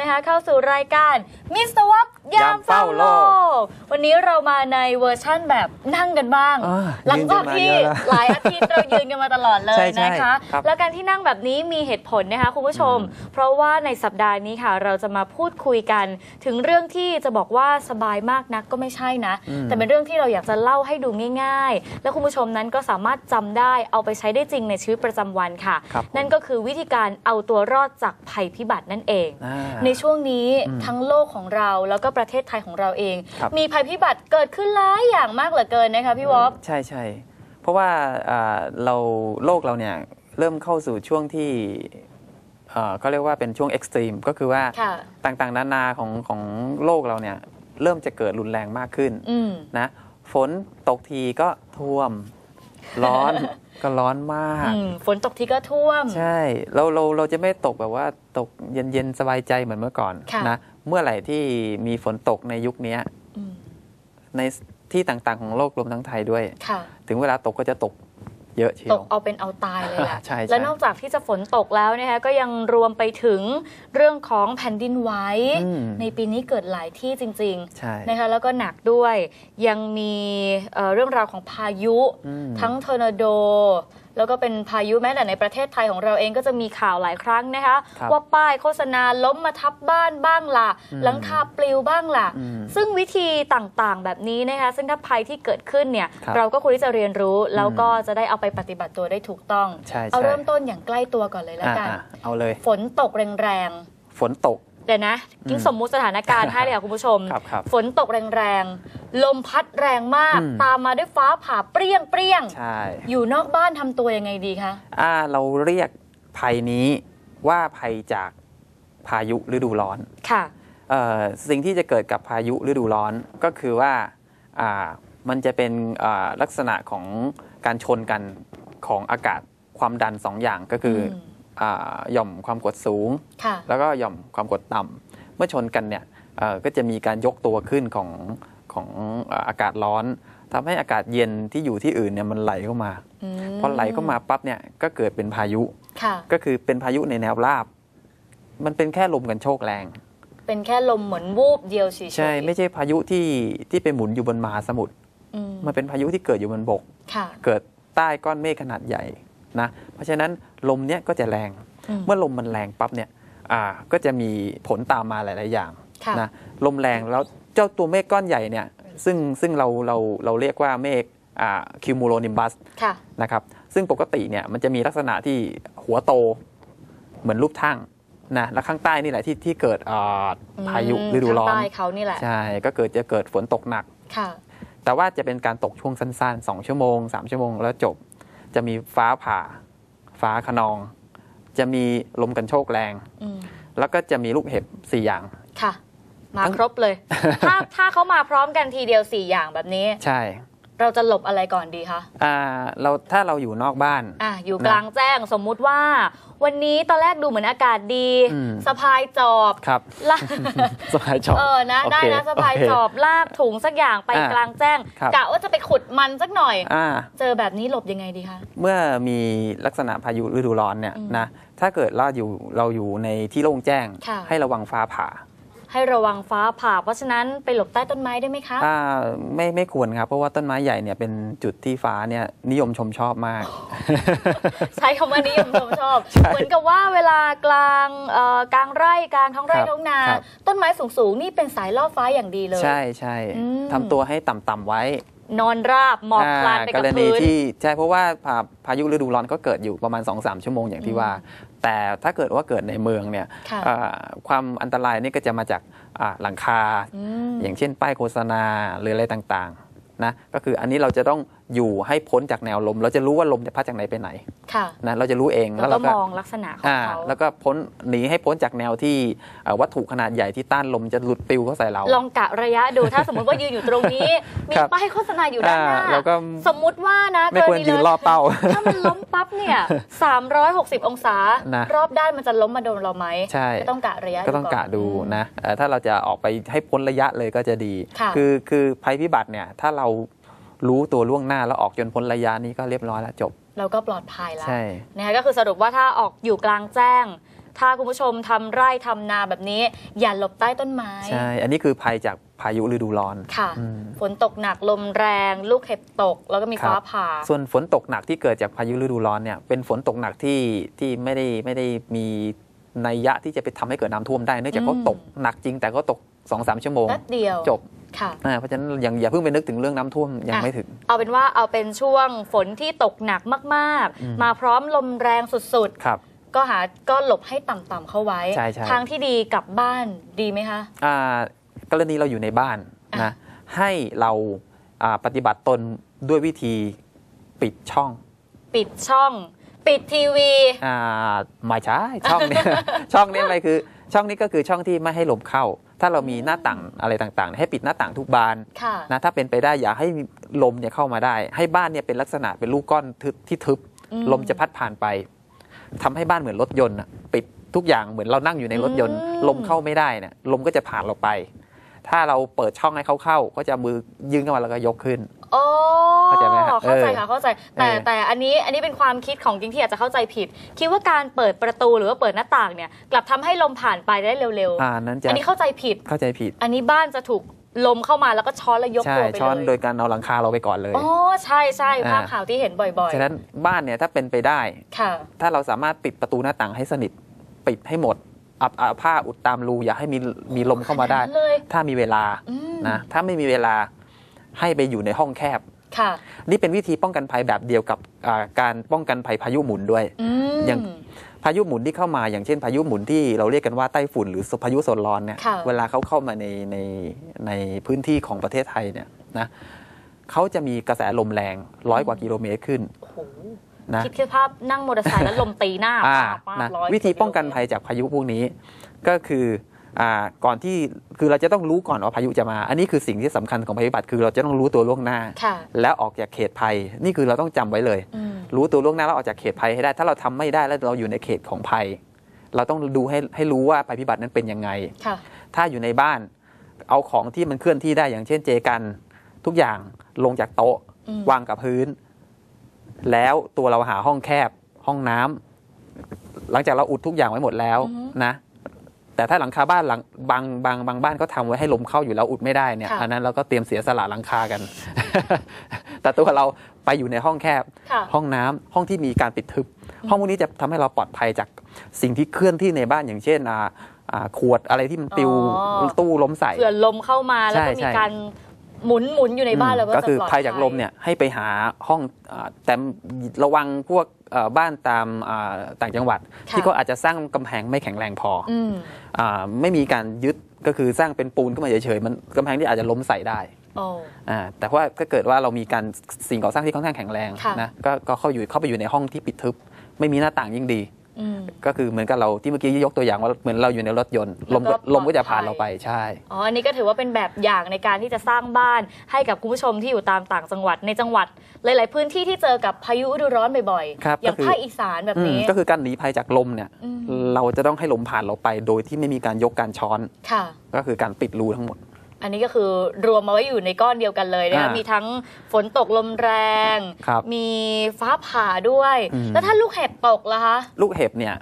นะคะเข้าสู่รายการมิสเตอร์วับยามเฝ้าโลยามเฝ้าโลก วันนี้เรามาในเวอร์ชั่นแบบนั่งกันบ้างอ่าหลังจากที่ยืนกันมาเยอะแล้วหลายอาทิตย์เรายืนกันมาตลอดเลยใช่ใช่นะคะครับแล้วการที่นั่งแบบนี้มีเหตุผลนะคะคุณผู้ชม เพราะว่าในสัปดาห์นี้ค่ะ เราจะมาพูดคุยกัน ถึงเรื่องที่จะบอกว่าสบายมากนักก็ไม่ใช่นะอืมแต่เป็นเรื่องที่เราอยากจะเล่าให้ดูง่าย ๆ แล้วคุณผู้ชมนั้นก็สามารถจำได้เอาไปใช้ได้จริงในชีวิตประจำวันค่ะครับนั่นก็คือวิธีการเอาตัวรอดจากภัยพิบัตินั่นเองอ่าในช่วงนี้อืมทั้งโลกของเราแล้วก็ประเทศไทยของเราเองครับมีภัยพิบัติเกิดขึ้นหลายอย่างมากเหลือเกินนะคะพี่วอฟใช่ใช่เพราะว่าอ่าเราโลกเราเนี่ยเริ่มเข้าสู่ช่วงที่เอ่อก็เรียกว่าเป็นช่วงเอ็กซ์ตรีมก็คือว่าค่ะต่างๆนานาของของโลกเราเนี่ยเริ่มจะเกิดรุนแรงมากขึ้นอืมนะฝนตกทีก็ท่วม ร้อนก็ร้อนมากอืมฝนตกทีก็ท่วม ใช่เราเราเราจะไม่ตกแบบว่าตกเย็นเย็นๆสบายใจเหมือนเมื่อก่อนค่ะนะเมื่อไหร่ที่มีฝนตกในยุคเนี้ยอืม ในที่ต่างๆของโลกรวมทั้งไทยด้วยค่ะถึงเวลาตกก็จะตกเยอะเชียตวกเอาเป็นเอาตายเลยแหละใช่ใช่และนอกจากที่จะฝนตกแล้วนะคะก็ยังรวมไปถึงเรื่องของแผ่นดินไหวอืมในปีนี้เกิดหลายที่จริงใช่ๆนะคะแล้วก็หนักด้วยยังมีเอ่อเรื่องราวของพายุอืมทั้งทอร์นาโด แล้วก็เป็นพายุแม้แต่ในประเทศไทยของเราเองก็จะมีข่าวหลายครั้งนะคะครับว่าป้ายโฆษณาล้มมาทับบ้านบ้างล่ะอืมหลังคาปลิวบ้างล่ะอืมซึ่งวิธีต่างๆ แบบนี้นะคะซึ่งถ้าภัยที่เกิดขึ้นเนี่ยครับเราก็ควรที่จะเรียนรู้แล้วก็จะได้เอาไปปฏิบัติตัวได้ถูกต้องใช่เอาใช่เริ่มต้นอย่างใกล้ตัวก่อนเลยแล้วอ่ากันอ่าเอาเลย ฝนตกแรงฝนตกๆ เดี๋ยวนะกิ้งสมมุติสถานการณ์ให้เลยค่ะคุณผู้ชมครับครับฝนตกแรงๆ ลมพัดแรงมากอืมตามมาด้วยฟ้าผ่าเปรี้ยงเปรี้ยงๆใช่อยู่นอกบ้านทำตัวยังไงดีคะอ่าเราเรียกภัยนี้ว่าภัยจากพายุฤดูร้อนค่ะเอ่อสิ่งที่จะเกิดกับพายุฤดูร้อนก็คือว่าอ่ามันจะเป็นอ่าลักษณะของการชนกันของอากาศความดันสองอย่างก็คืออมอ่า หย่อมความกดสูงค่ะแล้วก็หย่อมความกดต่ำเมื่อชนกันเนี่ยเอ่อก็จะมีการยกตัวขึ้นของของเอ่ออากาศร้อนทำให้อากาศเย็นที่อยู่ที่อื่นเนี่ยมันไหลเข้ามาอืมพอไหลเข้ามาปั๊บเนี่ยก็เกิดเป็นพายุค่ะก็คือเป็นพายุในแนวราบ มันเป็นแค่ลมกันโชกแรง เป็นแค่ลมเหมือนวูบเดียวเฉยๆใช่ไม่ใช่พายุที่ที่ไปหมุนอยู่บนมหาสมุทรอืมมันเป็นพายุที่เกิดอยู่บนบกค่ะเกิดใต้ก้อนเมฆขนาดใหญ่นะเพราะฉะนั้น ลมเนี้ยก็จะแรงอืมเมื่อลมมันแรงปั๊บเนี่ยอ่าก็จะมีผลตามมาหลาย ๆ อย่างค่ะนะลมแรงแล้วเจ้าตัวเมฆก้อนใหญ่เนี่ยซึ่งซึ่งเราเราเราเรียกว่าเมฆคิวมูโลนิมบัสค่ะนะครับซึ่งปกติเนี่ยมันจะมีลักษณะที่หัวโตเหมือนรูปทั่งนะแล้วข้างใต้นี่แหละที่ที่เกิดอ่าพายุอืมฤดูร้อนข้างใต้เขานี่แหละใช่ก็เกิดจะเกิดฝนตกหนักค่ะ แต่ว่าจะเป็นการตกช่วงสั้นๆ 2 ชั่วโมง 3 ชั่วโมงแล้วจบ จะมีฟ้าผ่า ฟ้าขนอง จะมีลมกันโชกแรงอืมแล้วก็จะมีลูกเห็บ4อย่าง ค่ะ มาทั้งครบเลย ถ้าถ้าเขามาพร้อมกันทีเดียวสี่อย่างแบบนี้ ใช่ เราจะหลบอะไรก่อนดีคะอ่าเราถ้าเราอยู่นอกบ้านอะอยู่นะกลางแจ้งสมมุติว่า วันนี้ตอนแรกดูเหมือนอากาศดีอืมสะพายจอบครับลากสบายชอบเออนะโอเคได้นะสะพายโอเคจอบลากถุงสักอย่างไปอะกลางแจ้งครับกะว่าจะไปขุดมันสักหน่อยอ่าเจอแบบนี้หลบยังไงดีคะเมื่อมีลักษณะพายุฤดูร้อนเนี่ยอืมนะถ้าเกิดเราอยู่เราอยู่ในที่โล่งแจ้งค่ะให้ระวังฟ้าผ่า ให้ระวังฟ้าผ่า เพราะฉะนั้นไปหลบใต้ต้นไม้ได้ไหมคะอ่าไม่ไม่ควรครับ เพราะว่าต้นไม้ใหญ่เนี่ยเป็นจุดที่ฟ้าเนี่ยนิยมชมชอบมาก ใช้คำว่านิยมชมชอบใช่เหมือนกับว่าเวลากลางเอ่อกลางไร่กลางท้องไร่ครับท้องนาครับต้นไม้สูงๆนี่เป็นสายล่อฟ้าอย่างดีเลย ใช่ใช่อืมทำตัวให้ต่ำๆไว้ นอนราบหมอบคลานไปกกับรณีพื้นที่ใช่เพราะว่าพาพายุฤดูร้อนก็เกิดอยู่ประมาณ 2-3 ชั่วโมงอย่างที่ว่า แต่ถ้าเกิดว่าเกิดในเมืองเนี่ยค่ะอ่าความอันตรายนี่ก็จะมาจากอ่าหลังคาอืมอย่างเช่นป้ายโฆษณาหรืออะไรต่างๆนะก็คืออันนี้เราจะต้อง อยู่ให้พ้นจากแนวลม เราจะรู้ว่าลมจะพัดจากไหนไปไหนค่ะนะเราจะรู้เองแล้วเราก็มองลักษณะของอ่าเขาแล้วก็พ้นหนีให้พ้นจากแนวที่เอ่อวัตถุขนาดใหญ่ที่ต้านลมจะหลุดปลิวเข้าใส่เรา ลองกะระยะดูถ้าสมมติว่ายืนอยู่ตรงนี้ มีครับป้ายโฆษณาอยู่ด้านหน้าอ่าแล้วก็สมมุติว่านะไม่ควรกณียืนเลยรอบเป้าถ้ามันล้มปั๊บเนี่ย360 องศานะรอบด้านมันจะล้มมาโดนเราไหมใช่ก็ต้องกะระยะก็ต้องนกะดูนะเอ่อถ้าเราจะออกไปให้พ้นระยะเลยก็จะดีค่ะอคือภัยพิบัติเนี่ยถ้าเรา รู้ตัวล่วงหน้าแล้วออกจนพ้นระยะนี้ก็เรียบร้อยแล้วจบ เราก็ปลอดภัยแล้วใช่นะคะก็คือสรุปว่าถ้าออกอยู่กลางแจ้ง ถ้าคุณผู้ชมทำไร่ทำนาแบบนี้ อย่าหลบใต้ต้นไม้ใช่อันนี้คือภัยจากพายุฤดูร้อนค่ะอืมฝนตกหนักลมแรง ลูกเห็บตก แล้วก็มีครับฟ้าผ่า ส่วนฝนตกหนักที่เกิดจากพายุฤดูร้อนเนี่ยเป็นฝนตกหนักที่ที่ไม่ได้ไม่ได้มีนัยยะที่จะไปทำให้เกิดน้ำท่วมได้เนื่องจากเขาอืมตกหนักจริงแต่ก็ตก2อสชั่วโมงแป๊บเดียวจบ ค่ะอ่าเพราะฉะนั้นยังอย่าเพิ่งไปนึกถึงเรื่องน้ำท่วมยังอะไม่ถึง เอาเป็นว่าเอาเป็นช่วงฝนที่ตกหนักมากอืมๆมาพร้อมลมแรงสุดครับๆก็หาก็หลบให้ต่ำๆเข้าไว้ ใช่ใช่ ทางที่ดีกลับบ้านดีไหมคะ อ่ากรณีเราอยู่ในบ้านอะ นะให้เราอ่าปฏิบัติตนด้วยวิธีปิดช่องปิดช่อง ปิดทีวี อ่าไม่ใช่ช่องเนี้ยช่องนี้อะไรคือ ช่องนี้ก็คือช่องที่ไม่ให้ลมเข้า ถ้าเรามีหน้าต่างอะไรต่างๆ ให้ปิดหน้าต่างทุกบานค่ะนะถ้าเป็นไปได้อย่าให้ลมเนี่ยเข้ามาได้ ให้บ้านเนี่ยเป็นลักษณะเป็นลูกก้อนทึบที่ทึบอืมลมจะพัดผ่านไปทำให้บ้านเหมือนรถยนต์อะปิดทุกอย่างเหมือนเรานั่งอยู่ในรถยนต์อืมลมเข้าไม่ได้เนี่ยลมก็จะผ่านเราไป ถ้าเราเปิดช่องให้เขาเข้า ก็จะมือยืนขึ้นมาแล้วก็ยกขึ้นโอ้เข้าใจไหมฮะ เข้าใจเออค่ะเข้าใจ แต่เออแต่อันนี้อันนี้เป็นความคิดของจริงที่อาจจะเข้าใจผิด คิดว่าการเปิดประตูหรือว่าเปิดหน้าต่างเนี่ยกลับทำให้ลมผ่านไปได้เร็วอ่านั้นๆจะอันนี้เข้าใจผิดเข้าใจผิด อันนี้บ้านจะถูกลมเข้ามาแล้วก็ช้อนแล้วยกใช่ตัวไปช้อนเลยโดยการเอาหลังคาเราไปก่อนเลยอ๋อใช่ใช่ภาพอ่าข่าวที่เห็นบ่อยฉะนั้นบ้านเนี่ยถ้าเป็นไปได้ๆค่ะถ้าเราสามารถปิดประตูหน้าต่างให้สนิทปิดให้หมดอับเอาผ้าอุดตามรูอย่าให้มีมีลมเข้ามาได้ขนาดนั้นเลยถ้ามีเวลาอืมนะถ้าไม่มีเวลาให้ไปอยู่ในห้องแคบ ค่ะนี่เป็นวิธีป้องกันภัยแบบเดียวกับอ่าการป้องกันภัยพายุหมุนด้วยอืมอย่างพายุหมุนที่เข้ามาอย่างเช่น พายุหมุนที่เราเรียกกันว่าไต้ฝุ่นหรือพายุโซนร้อนเนี่ยค่ะเวลาเขาเข้ามาในในในพื้นที่ของประเทศไทยเนี่ยนะเขาจะมีกระแสลมแรงร้อยกว่ากิโลเมตรขึ้นโอ้โหนะคิดแค่ภาพนั่งมอเตอร์ไซค์แล้วลมตีหน้าอ่าปาบปาบนะร้อยวิธีป้องกันภัยจากพายุพวกนี้ ก็คืออ่า ก่อนที่คือเราจะต้องรู้ก่อนว่าพายุจะมา อันนี้คือสิ่งที่สำคัญของภัยพิบัติคือเราจะต้องรู้ตัวล่วงหน้าค่ะแล้วออกจากเขตภัยนี่คือเราต้องจำไว้เลยอืมรู้ตัวล่วงหน้าแล้วออกจากเขตภัยให้ได้ ถ้าเราทำไม่ได้แล้วเราอยู่ในเขตของภัย เราต้องดูให้ให้รู้ว่าภัยพิบัตินั้นเป็นยังไงค่ะถ้าอยู่ในบ้านเอาของที่มันเคลื่อนที่ได้อย่างเช่นเจกัน ทุกอย่างลงจากโต๊ะอืมวางกับพื้น แล้วตัวเราหาห้องแคบห้องน้ำหลังจากเราอุดทุกอย่างไว้หมดแล้วนะ แต่ถ้าหลังคาบ้านหลังบางบางบางบ้านก็ทำไว้ให้ลมเข้าอยู่แล้วอุดไม่ได้เนี่ยค่ะอันนั้นเราก็เตรียมเสียสละหลังคากัน แต่ตัวเราไปอยู่ในห้องแคบค่ะห้องน้ำห้องที่มีการปิดทึบ ห้องพวกนี้จะทำให้เราปลอดภัยจากสิ่งที่เคลื่อนที่ในบ้านอย่างเช่นอ่าอ่าขวดอะไรที่มันปลิวอ๋อตู้ล้มใส่เผื่อลมเข้ามาแล้วก็ใช่มีใช่การหมุนหมุนอยู่ในบ้านเราก็ก็จะคือปลอดภัยจากลมเนี่ยให้ไปหาห้องอาแต่ระวังพวกเอ่อ บ้านตามอ่าต่างจังหวัดค่ะที่เขาอาจจะสร้างกำแพงไม่แข็งแรงพอออืมอาไม่มีการยึดก็คือสร้างเป็นปูนขึ้นมาเฉยๆมันกำแพงที่อาจจะล้มใส่ได้โอ้อ่าแต่ว่าถ้าเกิดว่าเรามีการสิ่งก่อสร้างที่ค่อนข้างแข็งแรงค่ะนะก็ก็เข้าอยู่เข้าไปอยู่ในห้องที่ปิดทึบ ไม่มีหน้าต่างยิ่งดีอืม ก็คือเหมือนกับเราที่เมื่อกี้ยกตัวอย่างว่าเหมือนเราอยู่ในรถยนต์ลมแล้วก็ก็ลมก็จะผ่านปลอดภัยเราไปใช่อ๋ออันนี้ก็ถือว่าเป็นแบบอย่างในการที่จะสร้างบ้านให้กับคุณผู้ชมที่อยู่ตามต่างจังหวัดในจังหวัด หลาย ๆ พื้นที่ที่เจอกับพายุฤดูร้อนบ่อยครับๆอย่างก็คือภาคอีสานแบบอืมนี้ก็คือการหนีภัยจากลมเนี่ยอืมเราจะต้องให้ลมผ่านเราไปโดยที่ไม่มีการยกการช้อนค่ะก็คือการปิดรูทั้งหมด อันนี้ก็คือรวมมาไว้อยู่ในก้อนเดียวกันเลยนะคะอ่ามีมีทั้งฝนตกลมแรง ครับมีฟ้าผ่าด้วย อืม แล้วถ้าลูกเห็บตกล่ะคะ ลูกเห็บเนี่ย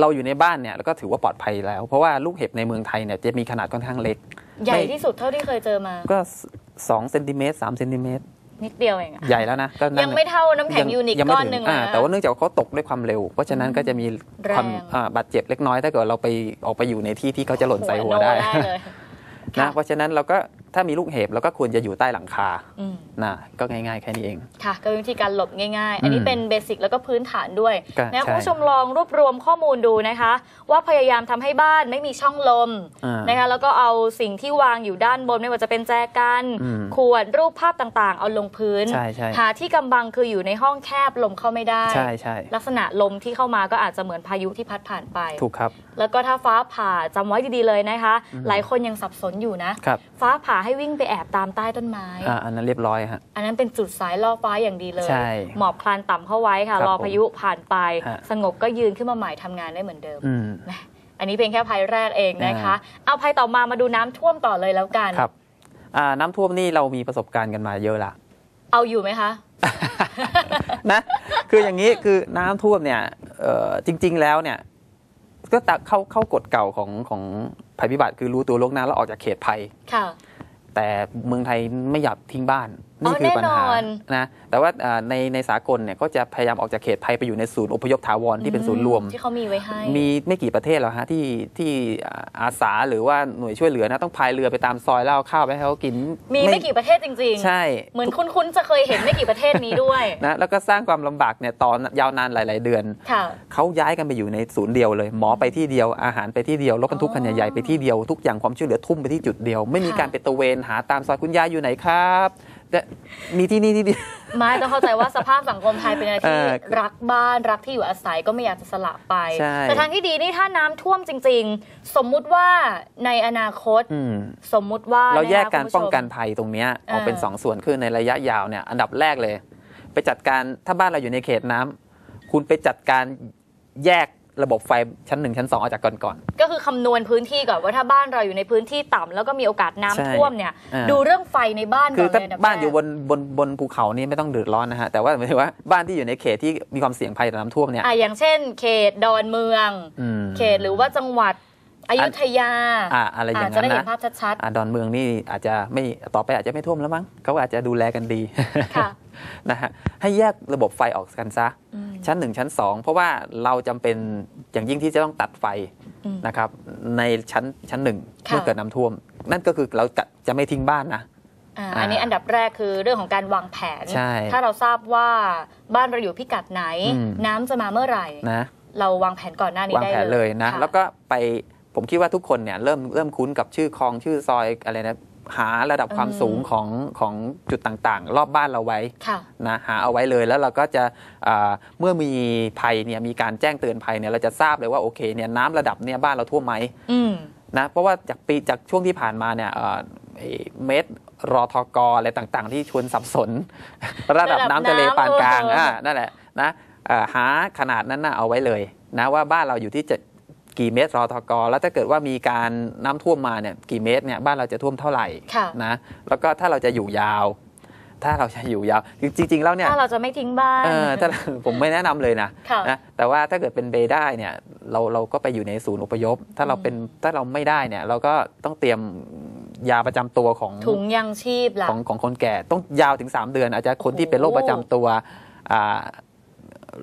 เราอยู่ในบ้านเนี่ยแล้วก็ถือว่าปลอดภัยแล้ว เพราะว่าลูกเห็บในเมืองไทยเนี่ยจะมีขนาดค่อนข้างเล็ก ใหญ่ไม่ ที่สุดเท่าที่เคยเจอมา ก็2เซนติเมตร3เซนติเมตรนิดเดียวเองอะใหญ่แล้วนะก็นั่นยังไม่เท่าน้ำแข็งยูนิคยังไม่ก้อนถึหนึ่งอ่านะ แต่ว่าเนื่องจากเขาตกด้วยความเร็ว เพราะฉะนั้นก็จะมีแรงความอ่าบาดเจ็บเล็กน้อยถ้าเกิดเราไปออกไปอยู่ในที่ที่เขาจะหล่นใส่หัวได้ โนเลย นะค่ะเพราะฉะนั้นเราก็ถ้ามีลูกเห็บเราก็ควรจะอยู่ใต้หลังคาอืมนะก็ง่ายๆ แค่นี้เอง ค่ะ ก็เป็นวิธีการหลบง่าย ๆ อันนี้อืมเป็นเบสิกแล้วก็พื้นฐานด้วยก็นะใช่คุณผู้ชมลองรวบรวมข้อมูลดูนะคะ ว่าพยายามทำให้บ้านไม่มีช่องลมอ่านะคะแล้วก็เอาสิ่งที่วางอยู่ด้านบนไม่ว่าจะเป็นแจกันอืมขวดรูปภาพต่างๆ เอาลงพื้นใช่ใช่หาที่กำบังคืออยู่ในห้องแคบลมเข้าไม่ได้ใช่ใช่ลักษณะลมที่เข้ามาก็อาจจะเหมือนพายุที่พัดผ่านไปถูกครับแล้วก็ถ้าฟ้าผ่าจำไว้ดีๆเลยนะคะ หลายคนยังสับสนอยู่นะครับฟ้าผ่าให้วิ่งไปแอบตามใต้ต้นไม้อ่าอันนั้นเรียบร้อยฮะอันนั้นเป็นจุดสายล่อฟ้าอย่างดีเลยใช่หมอบคลานต่ำเข้าไว้ค่ะครับรอพายุผ่านไปฮะสงบก็ยืนขึ้นมาใหม่ทำงานได้เหมือนเดิมอืมนะอันนี้เป็นแค่ภัยแรกเองนะคะอ่าเอาภัยต่อมามาดูน้ำท่วมต่อเลยแล้วกันครับอ่าน้ำท่วมนี่เรามีประสบการณ์กันมาเยอะละเอาอยู่ไหมคะนะคืออย่างนี้คือน้ำท่วมเนี่ยเอ่อจริง ๆ แล้วเนี่ย ก็ตะเข้าเข้ากฎเก่าของของภัยพิบัติคือรู้ตัวล่วงหน้าแล้วออกจากเขตภัย ค่ะ แต่เมืองไทยไม่อยากทิ้งบ้านอ๋ นี่อคือปัญหาแน่นอนนะแต่ว่าอ่าในในสากลเนี่ยก็จะพยายามออกจากเขตภัยไปอยู่ในศูนย์อพยพถาวรที่เป็นศูนย์รวมที่เขามีไว้ให้มีไม่กี่ประเทศหรอกฮะที่ที่อ่าอาสาหรือว่าหน่วยช่วยเหลือนะต้องพายเรือไปตามซอยแล้วเอาข้าวไปให้เขากิน มีไม่กี่ประเทศจริง ๆ ใช่เหมือนคุ้นๆจะเคยเห็นไม่กี่ประเทศนี้ด้วยนะแล้วก็สร้างความลำบากเนี่ยตอนยาวนานหลาย ๆ เดือนค่ะเขาย้ายกันไปอยู่ในศูนย์เดียวเลย หมอไปที่เดียวอาหารไปที่เดียวรถบรรทุกคันใหญ่ๆไปที่เดียวทุกอย่างความช่วยเหลือทุ่มไปที่จุดเดียว ไม่มีค่ะการไปตระเวนหาตามซอยคุณยายอยู่ไหนครับ แต่มีที่นี่ที่เดียวไม่ต้องเข้าใจว่าสภาพสังคมไทยเป็นอะไรที่เออรักบ้านรักที่อยู่อาศัยก็ไม่อยากจะสละไปใช่แต่ทางที่ดีนี่ถ้าน้ำท่วมจริง ๆ สมมุติว่าในอนาคตอืมสมมุติว่าเราแยกนะคะการคุณผู้ชมป้องกันภัยตรงเนี้ยออกเป็นเออสองส่วนคือในระยะยาวเนี่ยอันดับแรกเลย ไปจัดการถ้าบ้านเราอยู่ในเขตน้ำคุณไปจัดการแยก ระบบไฟชั้นหนึ่งชั้นสองออกจากก่อนก่อน ก็คือคำนวณพื้นที่ก่อนว่าถ้าบ้านเราอยู่ในพื้นที่ต่ำแล้วก็มีโอกาสน้ำใช่ท่วมเนี่ย อ่า ดูเรื่องไฟในบ้านคือก่ถ้าเลยอัดับ้านอยู่แรกบนบนบนภูเขานี่ไม่ต้องเดือดร้อนนะฮะ แต่ว่าหมายถึงว่าบ้านที่อยู่ในเขตที่มีความเสี่ยงภัยต่อน้ำท่วมเนี่ยอะอย่างเช่น เขตดอนเมือง อืม เขตหรือว่าจังหวัดอยุธยาอ่าอะไรอย่างจะนั้นได้เห็นนะภาพชัดอ่าดอนเมืองนี่อาจจะไม่ต่อไปอาจจะไม่ท่วมแล้วมั้งเขาอาจจะดูแลกันดี ๆ ค่ะ นะฮะให้แยกระบบไฟออกกันซะอืมชั้น 1 ชั้น 2 เพราะว่าเราจำเป็นอย่างยิ่งที่จะต้องตัดไฟอืมนะครับในชั้นชั้นหนึ่งค่ะเมื่อเกิดน้ำท่วม นั่นก็คือเราจะจะไม่ทิ้งบ้านนะอ่าอ่าอันนี้อันดับแรกคือเรื่องของการวางแผนใช่ถ้าเราทราบว่าบ้านเราอยู่พิกัดไหนอืมน้ำจะมาเมื่อไหร่นะเราวางแผนก่อนหน้านี้วางได้แผนเลยนะค่แล้วก็ไปผมคิดว่าทุกคนเนี่ยเริ่มเริ่มคุ้นกับชื่อคลองชื่อซอยอะไรนะ หาระดับความอืมสูงของของจุดต่างๆ รอบบ้านเราไว้ค่ะนะหาเอาไว้เลยแล้วเราก็จะอ่าเมื่อมีภัยเนี่ยมีการแจ้งเตือนภัยเนี่ยเราจะทราบเลยว่าโอเคเนี่ยน้ำระดับเนี่ยบ้านเราท่วมไหมอืมนะเพราะว่าจากปีจากช่วงที่ผ่านมาเนี่ยเอ่อไอ้เม็ดรอทกอะไรต่างๆ ที่ชวนสับสน ระดับน้ำทะเลปานกลางเอออ่อ่านั่นแหละนะเอ่อหาขนาดนั้นนะเอาไว้เลยนะว่าบ้านเราอยู่ที่จะ กี่เมตรรอทกแล้วถ้าเกิดว่ามีการน้ำท่วมมาเนี่ยกี่เมตรเนี่ยบ้านเราจะท่วมเท่าไหร่ค่ะนะแล้วก็ถ้าเราจะอยู่ยาว ถ้าเราจะอยู่ยาวจริง ๆ แล้วเนี่ยถ้าเราจะไม่ทิ้งบ้านเออถ้าผมไม่แนะนำเลยนะค่ะนะแต่ว่าถ้าเกิดเป็นเบได้เนี่ยเราเราก็ไปอยู่ในศูนย์อพยพ ถ้าเราเป็นถ้าเราไม่ได้เนี่ยเราก็ต้องเตรียมยาประจำตัวของถุงยังชีพล่ะของของคนแก่ต้องยาวถึง 3 เดือน อาจจะคนที่เป็นโรคประจำตัวอ่า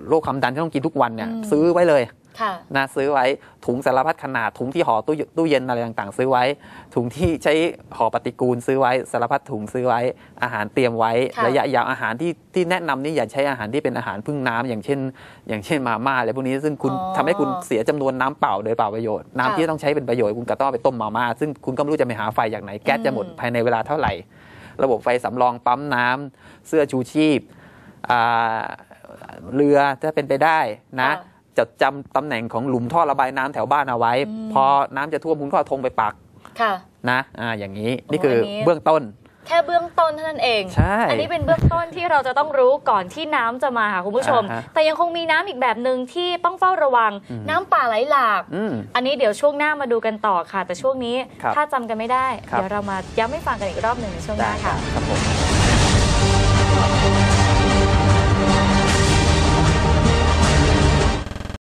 โรคความดันที่ต้องกินทุกวันเนี่ยอืมซื้อไว้เลยค่ะ นะซื้อไว้ถุงสารพัดขนาดถุงที่ห่อตู้เยตู้เย็นอะไรต่างๆ ซื้อไว้ ถุงที่ใช้ห่อปฏิกูลซื้อไว้สารพัดถุงซื้อไว้ อาหารเตรียมไว้ค่ะระยะยาวอาหารที่ที่แนะนำนี่อย่าใช้อาหารที่เป็นอาหารพึ่งน้ำอย่างเช่น อย่างเช่นมาม่าอะไรพวกนี้ซึ่งคุณอ๋อทำให้คุณเสียจำนวนน้ำเปล่าโดยเปล่าประโยชน์ น้ำค่ะที่ต้องใช้เป็นประโยชน์คุณก็ต้องเอาไปต้มมาม่าซึ่งคุณก็ไม่รู้จะไปหาไฟจากไหนแก๊สจะหมดอืมภายในเวลาเท่าไหร่ ระบบไฟสำรองปั๊มน้ำเสื้อชูชีพอ่าเรือถ้าเป็นไปได้นะค่ะ จดจำตำแหน่งของหลุมท่อระบายน้ำแถวบ้านเอาไว้อืมพอน้ำจะท่วมคุณก็เอาธงไปปักค่ะนะอ่าอย่างนี้โอ้นี่คืออนนี้เบื้องต้น แค่เบื้องต้นเท่านั้นเองใช่อันนี้เป็นเบื้องต้นที่เราจะต้องรู้ก่อนที่น้ำจะมาค่ะคุณผู้ชมอ่าฮะแต่ยังคงมีน้ำอีกแบบหนึ่งที่ต้องเฝ้าระวังอืมน้ำป่าไหลหลากอืมอันนี้เดี๋ยวช่วงหน้ามาดูกันต่อค่ะ แต่ช่วงนี้ครับถ้าจำกันไม่ได้ครับเดี๋ยวเรามาย้ำให้ฟังกันอีกรอบหนึ่งในช่วงหน้าค่ะครับผม